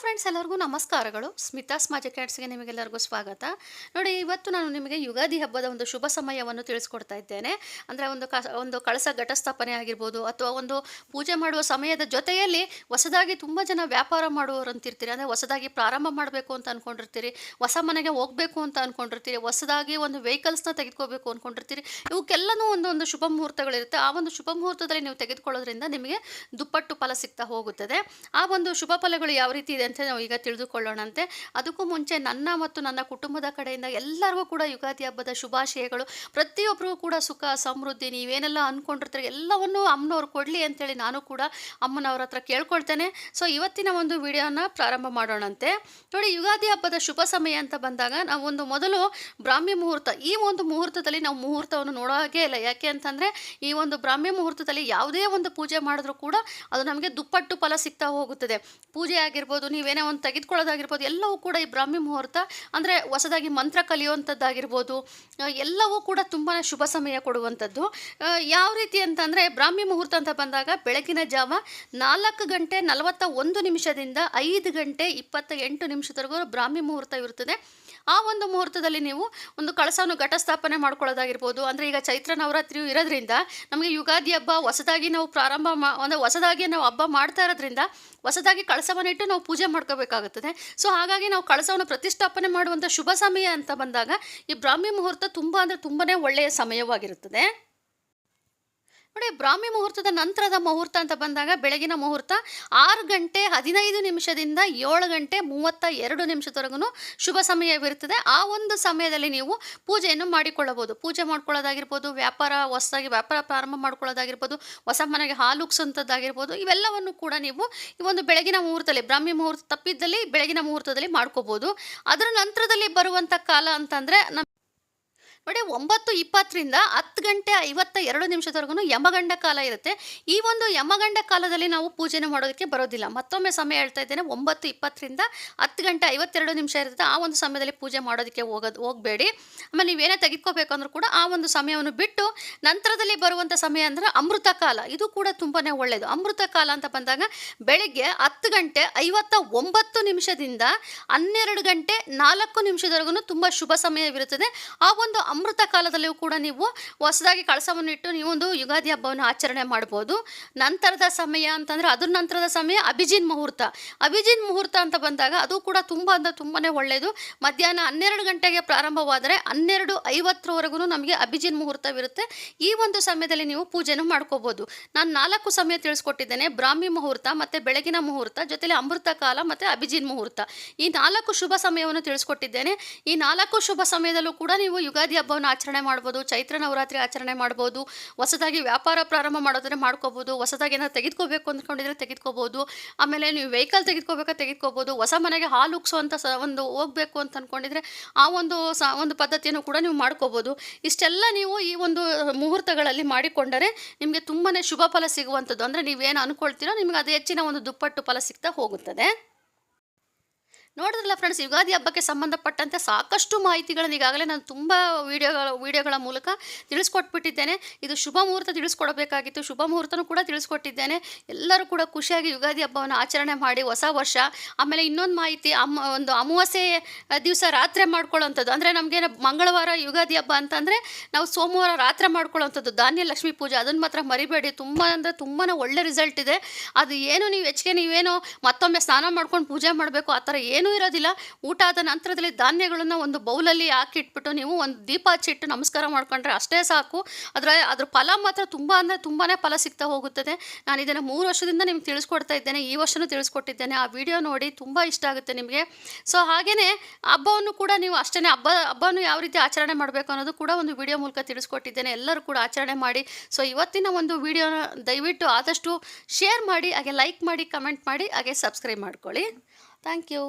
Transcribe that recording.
Friends ಎಲ್ಲರಿಗೂ ನಮಸ್ಕಾರಗಳು. ಸ್ಮಿತಾಸ್ ಕ್ಯಾಟ್ಸ್ಗೆ ನಿಮಗೆಲ್ಲರಿಗೂ ಸ್ವಾಗತ. ನೋಡಿ, ಇವತ್ತು ನಾನು ನಿಮಗೆ ಯುಗಾದಿ ಹಬ್ಬದ ಒಂದು ಶುಭ ಸಮಯವನ್ನು ತಿಳಿಸ್ಕೊಡ್ತಾ ಇದ್ದೇನೆ. ಅಂದರೆ ಒಂದು ಕ ಒಂದು ಕಳಸ ಘಟಸ್ಥಾಪನೆ ಆಗಿರ್ಬೋದು, ಅಥವಾ ಒಂದು ಪೂಜೆ ಮಾಡುವ ಸಮಯದ ಜೊತೆಯಲ್ಲಿ ಹೊಸದಾಗಿ ತುಂಬ ಜನ ವ್ಯಾಪಾರ ಮಾಡುವವರು ಅಂತಿರ್ತೀರಿ. ಅಂದರೆ ಹೊಸದಾಗಿ ಪ್ರಾರಂಭ ಮಾಡಬೇಕು ಅಂತ ಅಂದ್ಕೊಂಡಿರ್ತೀರಿ ಹೊಸ ಮನೆಗೆ ಹೋಗಬೇಕು ಅಂತ ಅಂದ್ಕೊಂಡಿರ್ತೀರಿ ಹೊಸದಾಗಿ ಒಂದು ವೆಹಿಕಲ್ಸ್ನ ತೆಗೆದುಕೋಬೇಕು ಅಂದ್ಕೊಂಡಿರ್ತೀರಿ ಇವಕ್ಕೆಲ್ಲನೂ ಒಂದು ಶುಭ ಮುಹೂರ್ತಗಳಿರುತ್ತೆ. ಆ ಒಂದು ಶುಭ ಮುಹೂರ್ತದಲ್ಲಿ ನೀವು ತೆಗೆದುಕೊಳ್ಳೋದ್ರಿಂದ ನಿಮಗೆ ದುಪ್ಪಟ್ಟು ಫಲ ಸಿಗ್ತಾ ಹೋಗುತ್ತದೆ. ಆ ಒಂದು ಶುಭ ಫಲಗಳು ಯಾವ ರೀತಿ ಇದೆ ಅಂತ ನಾವು ಈಗ ತಿಳಿದುಕೊಳ್ಳೋಣಂತೆ. ಅದಕ್ಕೂ ಮುಂಚೆ ನನ್ನ ಮತ್ತು ನನ್ನ ಕುಟುಂಬದ ಕಡೆಯಿಂದ ಎಲ್ಲರಿಗೂ ಕೂಡ ಯುಗಾದಿ ಹಬ್ಬದ ಶುಭಾಶಯಗಳು. ಪ್ರತಿಯೊಬ್ಬರಿಗೂ ಕೂಡ ಸುಖ, ಸಮೃದ್ಧಿ, ನೀವೇನೆಲ್ಲ ಅಂದ್ಕೊಂಡಿರ್ತಾರೆ ಎಲ್ಲವನ್ನೂ ಅಮ್ಮನವ್ರು ಕೊಡಲಿ ಅಂತೇಳಿ ನಾನು ಕೂಡ ಅಮ್ಮನವ್ರ ಹತ್ರ ಕೇಳ್ಕೊಳ್ತೇನೆ. ಸೊ ಇವತ್ತಿನ ಒಂದು ವಿಡಿಯೋನ ಪ್ರಾರಂಭ ಮಾಡೋಣಂತೆ. ನೋಡಿ, ಯುಗಾದಿ ಹಬ್ಬದ ಶುಭ ಸಮಯ ಅಂತ ಬಂದಾಗ ನಾವು ಒಂದು ಮೊದಲು ಬ್ರಾಹ್ಮಿ ಮುಹೂರ್ತ, ಈ ಒಂದು ಮುಹೂರ್ತದಲ್ಲಿ ನಾವು ಮುಹೂರ್ತವನ್ನು ನೋಡೋಹಾಗೇ ಇಲ್ಲ. ಯಾಕೆ ಅಂತಂದರೆ, ಈ ಒಂದು ಬ್ರಾಹ್ಮಿ ಮುಹೂರ್ತದಲ್ಲಿ ಯಾವುದೇ ಒಂದು ಪೂಜೆ ಮಾಡಿದ್ರೂ ಕೂಡ ಅದು ನಮಗೆ ದುಪ್ಪಟ್ಟು ಫಲ ಸಿಗ್ತಾ ಹೋಗುತ್ತದೆ. ಪೂಜೆ ಆಗಿರ್ಬೋದು ನೀವೇನೇ ಒಂದು ತೆಗೆದುಕೊಳ್ಳೋದಾಗಿರ್ಬೋದು, ಎಲ್ಲವೂ ಕೂಡ ಈ ಬ್ರಾಹ್ಮಿ ಮುಹೂರ್ತ ಅಂದರೆ ಹೊಸದಾಗಿ ಮಂತ್ರ ಕಲಿಯುವಂಥದ್ದಾಗಿರ್ಬೋದು ಎಲ್ಲವೂ ಕೂಡ ತುಂಬಾ ಶುಭ ಸಮಯ ಕೊಡುವಂಥದ್ದು. ಯಾವ ರೀತಿ ಅಂತಂದರೆ ಬ್ರಾಹ್ಮಿ ಮುಹೂರ್ತ ಅಂತ ಬಂದಾಗ ಬೆಳಗಿನ ಜಾವ ನಾಲ್ಕು ಗಂಟೆ ನಲವತ್ತ ಒಂದು ನಿಮಿಷದಿಂದ ಐದು ಗಂಟೆ ಇಪ್ಪತ್ತ ಎಂಟು ನಿಮಿಷದವರೆಗೂ ಬ್ರಾಹ್ಮಿ ಮುಹೂರ್ತ ಇರುತ್ತದೆ. ಆ ಒಂದು ಮುಹೂರ್ತದಲ್ಲಿ ನೀವು ಒಂದು ಕಳಸವನ್ನು ಘಟಸ್ಥಾಪನೆ ಮಾಡ್ಕೊಳ್ಳೋದಾಗಿರ್ಬೋದು, ಅಂದರೆ ಈಗ ಚೈತ್ರ ನವರಾತ್ರಿಯು ಇರೋದ್ರಿಂದ ನಮಗೆ ಯುಗಾದಿ ಹಬ್ಬ ಹೊಸದಾಗಿ ನಾವು ಪ್ರಾರಂಭ ಮಾ, ಅಂದರೆ ಹೊಸದಾಗಿ ನಾವು ಹಬ್ಬ ಮಾಡ್ತಾ ಇರೋದ್ರಿಂದ ಹೊಸದಾಗಿ ಕಳಸವನ್ನು ಇಟ್ಟು ನಾವು ಪೂಜೆ ಮಾಡ್ಕೋಬೇಕಾಗುತ್ತದೆ. ಸೊ ಹಾಗಾಗಿ ನಾವು ಕಳಸವನ್ನು ಪ್ರತಿಷ್ಠಾಪನೆ ಮಾಡುವಂಥ ಶುಭ ಸಮಯ ಅಂತ ಬಂದಾಗ ಈ ಬ್ರಾಹ್ಮಿ ಮುಹೂರ್ತ ತುಂಬ ಅಂದರೆ ತುಂಬನೇ ಒಳ್ಳೆಯ ಸಮಯವಾಗಿರುತ್ತದೆ. ನೋಡಿ, ಬ್ರಾಹ್ಮಿ ಮುಹೂರ್ತದ ನಂತರದ ಮುಹೂರ್ತ ಅಂತ ಬಂದಾಗ ಬೆಳಗಿನ ಮುಹೂರ್ತ ಆರು ಗಂಟೆ ಹದಿನೈದು ನಿಮಿಷದಿಂದ ಏಳು ಗಂಟೆ ಮೂವತ್ತ ಎರಡು ನಿಮಿಷದವರೆಗೂ ಶುಭ ಸಮಯವಿರುತ್ತದೆ. ಆ ಒಂದು ಸಮಯದಲ್ಲಿ ನೀವು ಪೂಜೆಯನ್ನು ಮಾಡಿಕೊಳ್ಳಬಹುದು. ಪೂಜೆ ಮಾಡ್ಕೊಳ್ಳೋದಾಗಿರ್ಬೋದು, ವ್ಯಾಪಾರ ಹೊಸದಾಗಿ ವ್ಯಾಪಾರ ಪ್ರಾರಂಭ ಮಾಡ್ಕೊಳ್ಳೋದಾಗಿರ್ಬೋದು, ಹೊಸ ಮನೆಗೆ ಹಾಲು ಉಗ್ಸೋಂಥದ್ದಾಗಿರ್ಬೋದು ಇವೆಲ್ಲವನ್ನು ಕೂಡ ನೀವು ಈ ಒಂದು ಬೆಳಗಿನ ಮುಹೂರ್ತದಲ್ಲಿ, ಬ್ರಾಹ್ಮಿ ಮುಹೂರ್ತ ತಪ್ಪಿದ್ದಲ್ಲಿ ಬೆಳಗಿನ ಮುಹೂರ್ತದಲ್ಲಿ ಮಾಡ್ಕೋಬೋದು ಅದರ ನಂತರದಲ್ಲಿ ಬರುವಂಥ ಕಾಲ ಅಂತಂದರೆ ನಮ್ಮ ನೋಡಿ ಒಂಬತ್ತು ಇಪ್ಪತ್ತರಿಂದ ಹತ್ತು ಗಂಟೆ ಐವತ್ತ ಎರಡು ನಿಮಿಷದವರೆಗೂ ಯಮಗಂಡ ಕಾಲ ಇರುತ್ತೆ. ಈ ಒಂದು ಯಮಗಂಡ ಕಾಲದಲ್ಲಿ ನಾವು ಪೂಜೆನ ಮಾಡೋದಕ್ಕೆ ಬರೋದಿಲ್ಲ. ಮತ್ತೊಮ್ಮೆ ಸಮಯ ಹೇಳ್ತಾ ಇದ್ದೇನೆ, ಒಂಬತ್ತು ಇಪ್ಪತ್ತರಿಂದ ಹತ್ತು ಗಂಟೆ ಐವತ್ತೆರಡು ನಿಮಿಷ ಇರುತ್ತೆ. ಆ ಒಂದು ಸಮಯದಲ್ಲಿ ಪೂಜೆ ಮಾಡೋದಕ್ಕೆ ಹೋಗೋದು, ಹೋಗಬೇಡಿ. ಆಮೇಲೆ ನೀವೇನೇ ತೆಗೆದುಕೋಬೇಕು ಅಂದರೂ ಕೂಡ ಆ ಒಂದು ಸಮಯವನ್ನು ಬಿಟ್ಟು ನಂತರದಲ್ಲಿ ಬರುವಂಥ ಸಮಯ ಅಂದರೆ ಅಮೃತ ಕಾಲ. ಇದು ಕೂಡ ತುಂಬಾ ಒಳ್ಳೆಯದು ಅಮೃತ ಕಾಲ ಅಂತ ಬಂದಾಗ ಬೆಳಿಗ್ಗೆ ಹತ್ತು ಗಂಟೆ ಐವತ್ತ ಒಂಬತ್ತು ನಿಮಿಷದಿಂದ ಹನ್ನೆರಡು ಗಂಟೆ ನಾಲ್ಕು ನಿಮಿಷದವರೆಗೂ ತುಂಬ ಶುಭ ಸಮಯವಿರುತ್ತದೆ. ಆ ಒಂದು ಅಮೃತ ಕಾಲದಲ್ಲಿಯೂ ಕೂಡ ನೀವು ಹೊಸದಾಗಿ ಕಳಸವನ್ನು ಇಟ್ಟು ನೀವು ಒಂದು ಯುಗಾದಿ ಹಬ್ಬವನ್ನು ಆಚರಣೆ ಮಾಡ್ಬೋದು. ನಂತರದ ಸಮಯ ಅಂತಂದರೆ ಅದ್ರ ನಂತರದ ಸಮಯ ಅಭಿಜಿನ್ ಮುಹೂರ್ತ. ಅಭಿಜಿನ್ ಮುಹೂರ್ತ ಅಂತ ಬಂದಾಗ ಅದು ಕೂಡ ತುಂಬ ಅಂದರೆ ತುಂಬಾ ಒಳ್ಳೆಯದು ಮಧ್ಯಾಹ್ನ ಹನ್ನೆರಡು ಗಂಟೆಗೆ ಪ್ರಾರಂಭವಾದರೆ ಹನ್ನೆರಡು ಐವತ್ತರವರೆಗೂ ನಮಗೆ ಅಭಿಜಿನ್ ಮುಹೂರ್ತವಿರುತ್ತೆ. ಈ ಒಂದು ಸಮಯದಲ್ಲಿ ನೀವು ಪೂಜೆನೂ ಮಾಡ್ಕೋಬೋದು. ನಾನು ನಾಲ್ಕು ಸಮಯ ತಿಳಿಸ್ಕೊಟ್ಟಿದ್ದೇನೆ. ಬ್ರಾಹ್ಮಿ ಮುಹೂರ್ತ ಮತ್ತು ಬೆಳಗಿನ ಮುಹೂರ್ತ ಜೊತೆಲಿ ಅಮೃತ ಕಾಲ ಮತ್ತು ಅಭಿಜಿನ್ ಮುಹೂರ್ತ. ಈ ನಾಲ್ಕು ಶುಭ ಸಮಯವನ್ನು ತಿಳಿಸ್ಕೊಟ್ಟಿದ್ದೇನೆ. ಈ ನಾಲ್ಕು ಶುಭ ಸಮಯದಲ್ಲೂ ಕೂಡ ನೀವು ಯುಗಾದಿ ಹಬ್ಬವನ್ನು ಆಚರಣೆ ಮಾಡ್ಬೋದು, ಚೈತ್ರ ನವರಾತ್ರಿ ಆಚರಣೆ ಮಾಡ್ಬೋದು, ಹೊಸದಾಗಿ ವ್ಯಾಪಾರ ಪ್ರಾರಂಭ ಮಾಡೋದ್ರೆ ಮಾಡ್ಕೋಬೋದು, ಹೊಸದಾಗಿ ಏನಾದ್ರು ತೆಗೆದುಕೋಬೇಕು ಅಂದ್ಕೊಂಡಿದ್ರೆ ತೆಗೆದುಕೋಬೋದು, ಆಮೇಲೆ ನೀವು ವೆಹಿಕಲ್ ತೆಗೆದುಕೋಬೇಕಾ ತೆಗೆದುಕೋಬೋದು, ಹೊಸ ಮನೆಗೆ ಹಾಲು ಉಕ್ಸುವಂಥ ಸ ಒಂದು ಹೋಗಬೇಕು ಅಂತ ಅಂದ್ಕೊಂಡಿದ್ರೆ ಆ ಒಂದು ಸ ಒಂದು ಪದ್ಧತಿಯನ್ನು ಕೂಡ ನೀವು ಮಾಡ್ಕೋಬೋದು. ಇಷ್ಟೆಲ್ಲ ನೀವು ಈ ಒಂದು ಮುಹೂರ್ತಗಳಲ್ಲಿ ಮಾಡಿಕೊಂಡರೆ ನಿಮಗೆ ತುಂಬಾ ಶುಭ ಫಲ ಸಿಗುವಂಥದ್ದು. ಅಂದರೆ ನೀವೇನು ಅಂದ್ಕೊಳ್ತೀರೋ ನಿಮಗೆ ಅದು ಹೆಚ್ಚಿನ ಒಂದು ದುಪ್ಪಟ್ಟು ಫಲ ಸಿಗ್ತಾ ಹೋಗುತ್ತದೆ. ನೋಡಿದ್ರಲ್ಲ ಫ್ರೆಂಡ್ಸ್ ಯುಗಾದಿ ಹಬ್ಬಕ್ಕೆ ಸಂಬಂಧಪಟ್ಟಂತೆ ಸಾಕಷ್ಟು ಮಾಹಿತಿಗಳನ್ನು ಈಗಾಗಲೇ ನಾನು ತುಂಬ ವಿಡಿಯೋಗಳ, ವೀಡಿಯೋಗಳ ಮೂಲಕ ತಿಳಿಸ್ಕೊಟ್ಬಿಟ್ಟಿದ್ದೇನೆ. ಇದು ಶುಭ ಮುಹೂರ್ತ ತಿಳಿಸ್ಕೊಡಬೇಕಾಗಿತ್ತು. ಶುಭ ಮುಹೂರ್ತನೂ ಕೂಡ ತಿಳಿಸ್ಕೊಟ್ಟಿದ್ದೇನೆ. ಎಲ್ಲರೂ ಕೂಡ ಖುಷಿಯಾಗಿ ಯುಗಾದಿ ಹಬ್ಬವನ್ನು ಆಚರಣೆ ಮಾಡಿ ಹೊಸ ವರ್ಷ. ಆಮೇಲೆ ಇನ್ನೊಂದು ಮಾಹಿತಿ ಅಮ್ಮ ಒಂದು ಅಮಾವಾಸ್ಯೆ ದಿವಸ ರಾತ್ರಿ ಮಾಡ್ಕೊಳ್ಳೋವಂಥದ್ದು. ಅಂದರೆ ನಮಗೇನು ಮಂಗಳವಾರ ಯುಗಾದಿ ಹಬ್ಬ ಅಂತಂದರೆ ನಾವು ಸೋಮವಾರ ರಾತ್ರಿ ಮಾಡ್ಕೊಳ್ಳೋವಂಥದ್ದು. ಧಾನ್ಯ ಲಕ್ಷ್ಮೀ ಪೂಜೆ, ಅದನ್ನು ಮಾತ್ರ ಮರಿಬೇಡಿ. ತುಂಬ ಅಂದರೆ ತುಂಬಾ ಒಳ್ಳೆ ರಿಸಲ್ಟ್ ಇದೆ. ಅದು ಏನು ನೀವು, ಹೆಚ್ಚಿಗೆ ನೀವೇನೋ ಮತ್ತೊಮ್ಮೆ ಸ್ನಾನ ಮಾಡ್ಕೊಂಡು ಪೂಜೆ ಮಾಡಬೇಕು, ಆ ಥರ ಏನೂ ಇರೋದಿಲ್ಲ. ಊಟ ಆದ ನಂತರದಲ್ಲಿ ಧಾನ್ಯಗಳನ್ನು ಒಂದು ಬೌಲಲ್ಲಿ ಹಾಕಿಟ್ಬಿಟ್ಟು ನೀವು ಒಂದು ದೀಪ ಹಚ್ಚಿಟ್ಟು ನಮಸ್ಕಾರ ಮಾಡ್ಕೊಂಡ್ರೆ ಅಷ್ಟೇ ಸಾಕು. ಅದರ ಅದ್ರ ಫಲ ಮಾತ್ರ ತುಂಬ ಅಂದರೆ ತುಂಬಾ ಫಲ ಸಿಗ್ತಾ ಹೋಗುತ್ತದೆ. ನಾನು ಇದನ್ನು ಮೂರು ವರ್ಷದಿಂದ ನಿಮ್ಗೆ ತಿಳಿಸ್ಕೊಡ್ತಾ ಇದ್ದೇನೆ. ಈ ವರ್ಷವೂ ತಿಳಿಸ್ಕೊಟ್ಟಿದ್ದೇನೆ. ಆ ವಿಡಿಯೋ ನೋಡಿ ತುಂಬ ಇಷ್ಟ ಆಗುತ್ತೆ ನಿಮಗೆ. ಸೊ ಹಾಗೆಯೇ ಹಬ್ಬವನ್ನು ಕೂಡ ನೀವು ಅಷ್ಟೇ ಹಬ್ಬ, ಹಬ್ಬವನ್ನು ಯಾವ ರೀತಿ ಆಚರಣೆ ಮಾಡಬೇಕು ಅನ್ನೋದು ಕೂಡ ಒಂದು ವಿಡಿಯೋ ಮೂಲಕ ತಿಳಿಸ್ಕೊಟ್ಟಿದ್ದೇನೆ. ಎಲ್ಲರೂ ಕೂಡ ಆಚರಣೆ ಮಾಡಿ. ಸೊ ಇವತ್ತಿನ ಒಂದು ವಿಡಿಯೋನ ದಯವಿಟ್ಟು ಆದಷ್ಟು ಶೇರ್ ಮಾಡಿ, ಹಾಗೆ ಲೈಕ್ ಮಾಡಿ ಕಮೆಂಟ್ ಮಾಡಿ, ಹಾಗೆ ಸಬ್ಸ್ಕ್ರೈಬ್ ಮಾಡ್ಕೊಳ್ಳಿ. Thank you